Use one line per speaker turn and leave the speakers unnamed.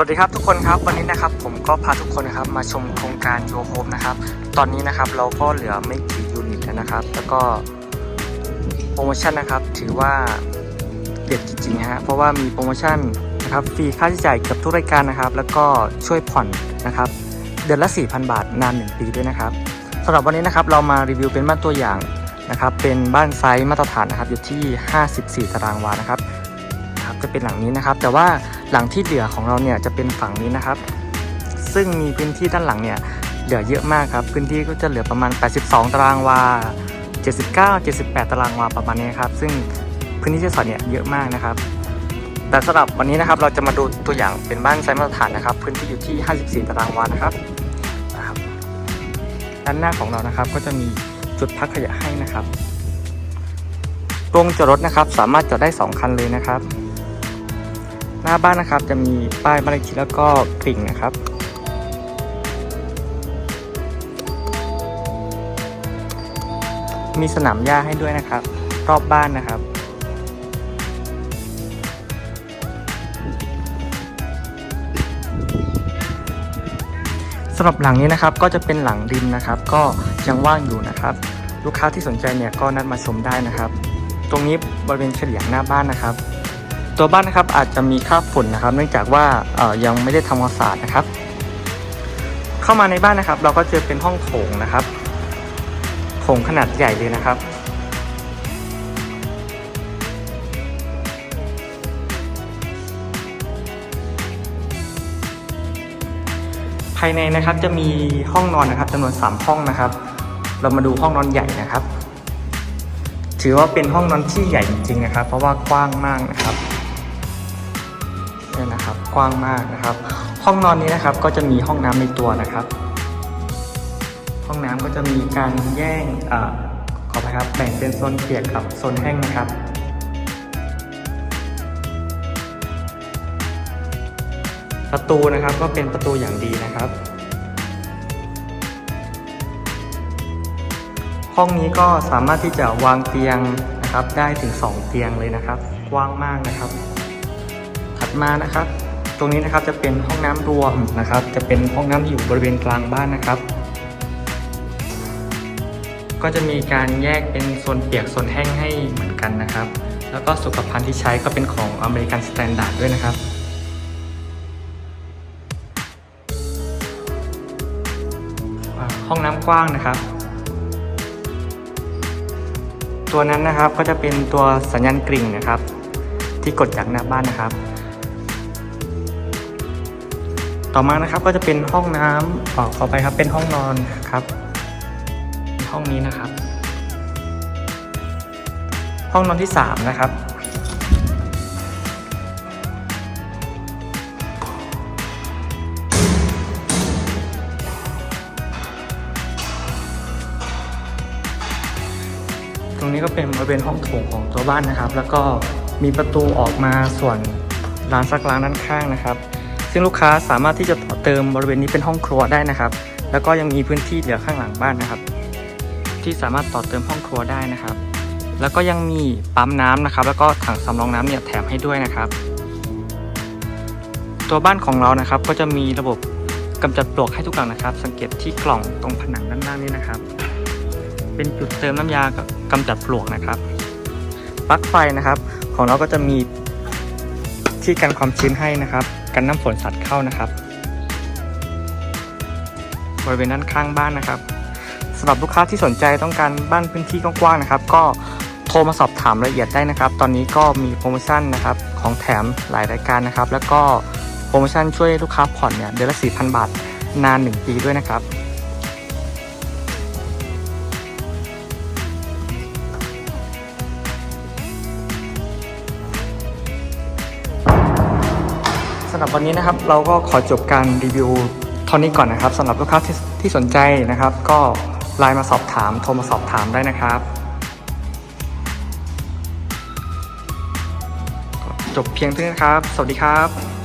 สวัสดีครับทุกคนครับวันนี้นะครับผมก็พาทุกคนนะครับมาชมโครงการโยโฮมนะครับตอนนี้นะครับเราก็เหลือไม่กี่ยูนิตแล้วนะครับ แล้วก็โปรโมชั่นนะครับถือว่าเด็ดจริงๆฮะเพราะว่ามีโปรโมชั่นนะครับฟรีค่าใช้จ่ายเกับทุกรายการนะครับ แล้วก็ช่วยผ่อนนะครับเดือนละ 4,000 บาทนาน 1 ปีด้วยนะครับสำหรับวันนี้นะครับเรามารีวิวเป็นบ้านตัวอย่างนะครับเป็นบ้านไซส์มาตรฐานนะครับอยู่ที่ 54 ตารางวานะครับครับจะเป็นหลังนี้นะครับ แต่ว่า หลังที่เหลือของเราเนี่ยจะเป็นฝั่งนี้นะครับ ซึ่งมีพื้นที่ด้านหลังเนี่ยเหลือเยอะมากครับ พื้นที่ก็จะเหลือประมาณ 82 ตารางวา 79 78 ตารางวาประมาณนี้ครับ ซึ่งพื้นที่ที่สอยเนี่ยเยอะมากนะครับ แต่สำหรับวันนี้นะครับเราจะมาดูตัวอย่างเป็นบ้านไซส์มาตรฐานนะครับ พื้นที่อยู่ที่ 54 ตารางวานะครับ ด้านหน้าของเรานะครับก็จะมีจุดพักขยะให้นะครับโรงจอดรถนะครับสามารถจอดได้ 2 คันเลยนะครับ หน้าบ้านนะครับจะมีป้ายบ้านเลขที่แล้วก็กริ่งนะครับ มีสนามหญ้าให้ด้วยนะครับ รอบบ้านนะครับสำหรับหลังนี้นะครับก็จะเป็นหลังริมนะครับ ก็ยังว่างอยู่นะครับ ลูกค้าที่สนใจเนี่ยก็นัดมาชมได้นะครับ ตรงนี้บริเวณเฉลียงหน้าบ้านนะครับ ตัวบ้านนะครับอาจจะมีค่าฝุ่นนะครับ เนื่องจากว่ายังไม่ได้ทำความสะอาดนะครับ เข้ามาในบ้านนะครับ เราก็เจอเป็นห้องโถงนะครับโถงขนาดใหญ่เลยนะครับภายในนะครับจะมีห้องนอนนะครับจำนวน 3 ห้องนะครับ เรามาดูห้องนอนใหญ่นะครับ ถือว่าเป็นห้องนอนที่ใหญ่จริงๆนะครับ เพราะว่ากว้างมากนะครับ เนี่ยนะครับ กว้างมากนะครับ ห้องนอนนี้นะครับก็จะมีห้องน้ำในตัวนะครับ ห้องน้ำก็จะมีการแย่งเอ่อขอไปครับแบ่งเป็นโซนเปียกกับโซนแห้งนะครับประตูนะครับก็เป็นประตูอย่างดีนะครับ ห้องนี้ก็สามารถที่จะวางเตียงนะครับได้ถึง 2 เตียงเลยนะครับกว้างมากนะครับ ถัดมานะครับ ตรงนี้นะครับจะเป็นห้องน้ำรวมนะครับ จะเป็นห้องน้ำที่อยู่บริเวณกลางบ้านนะครับ ก็จะมีการแยกเป็นโซนเปียกโซนแห้งให้เหมือนกันนะครับ แล้วก็สุขภัณฑ์ที่ใช้ก็เป็นของอเมริกันสแตนดาร์ดด้วยนะครับห้องน้ำกว้างนะครับ ตัวนั้นนะครับก็จะเป็นตัวสัญญาณกริ่งนะครับ ที่กดจากหน้าบ้านนะครับ ต่อมานะครับก็จะเป็นห้องน้ำออกข้าไปครับเป็นห้องนอนครับ ห้องนี้นะครับ ห้องนอนที่สามนะครับ ตรงนี้ก็เป็นบริเวณห้องโถงของตัวบ้านนะครับ แล้วก็มีประตูออกมาส่วนร้านซักล้างด้านข้างนะครับ ซึ่งลูกค้าสามารถที่จะต่อเติมบริเวณนี้เป็นห้องครัวได้นะครับ แล้วก็ยังมีพื้นที่เหลือข้างหลังบ้านนะครับ ที่สามารถต่อเติมห้องครัวได้นะครับ แล้วก็ยังมีปั๊มน้ำนะครับ แล้วก็ถังสำรองน้ำเนี่ยแถมให้ด้วยนะครับ ตัวบ้านของเรานะครับก็จะมีระบบกำจัดปลวกให้ทุกหลังนะครับ สังเกตที่กล่องตรงผนังด้านล่างนี้นะครับ เป็นจุดเติมน้ำยากำจัดปลวกนะครับปลั๊กไฟนะครับ ของเราก็จะมีที่กันความชื้นให้นะครับ กันน้ำฝนสัตว์เข้านะครับบริเวณด้านข้างบ้านนะครับสำหรับลูกค้าที่สนใจต้องการบ้านพื้นที่กว้างๆนะครับ ก็โทรมาสอบถามรายละเอียดได้นะครับ ตอนนี้ก็มีโปรโมชั่นนะครับของแถมหลายรายการนะครับ แล้วก็โปรโมชั่นช่วยลูกค้าผ่อนเนี่ยเดือนละ4,000 บาทนาน 1 ปีด้วยนะครับำหรับวันนี้นะครับเราก็ขอจบการรีวิวเท่านี้ก่อนนะครับสำหรับลูกค้าที่ที่สนใจนะครับ ก็ไลน์มาสอบถามโทรมาสอบถามได้นะครับจบเพียงเท่านี้นครับ สวัสดีครับ